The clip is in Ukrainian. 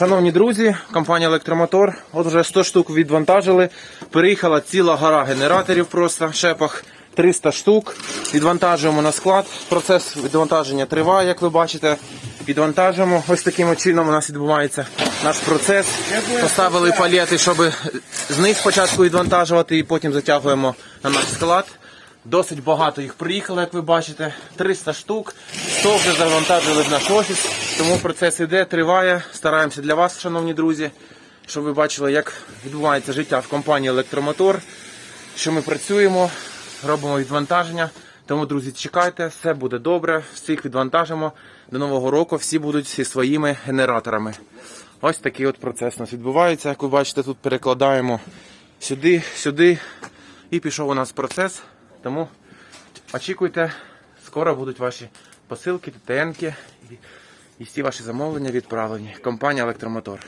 Шановні друзі, компанія Електромотор. От вже 100 штук відвантажили. Переїхала ціла гора генераторів просто шепах. 300 штук. Відвантажуємо на склад. Процес відвантаження триває, як ви бачите. Відвантажуємо. Ось таким чином у нас відбувається наш процес. Поставили палети, щоб з них спочатку відвантажувати і потім затягуємо на наш склад. Досить багато їх приїхало, як ви бачите. 300 штук. 100 вже завантажили в наш офіс. Тому процес іде, триває. Стараємося для вас, шановні друзі, щоб ви бачили, як відбувається життя в компанії Електромотор. Що ми працюємо, робимо відвантаження. Тому, друзі, чекайте, все буде добре. Всіх відвантажимо. До нового року всі будуть зі своїми генераторами. Ось такий от процес у нас відбувається. Як ви бачите, тут перекладаємо сюди, сюди. І пішов у нас процес. Тому очікуйте, скоро будуть ваші посилки, ТТНки і, всі ваші замовлення відправлені. Компанія Електромотор.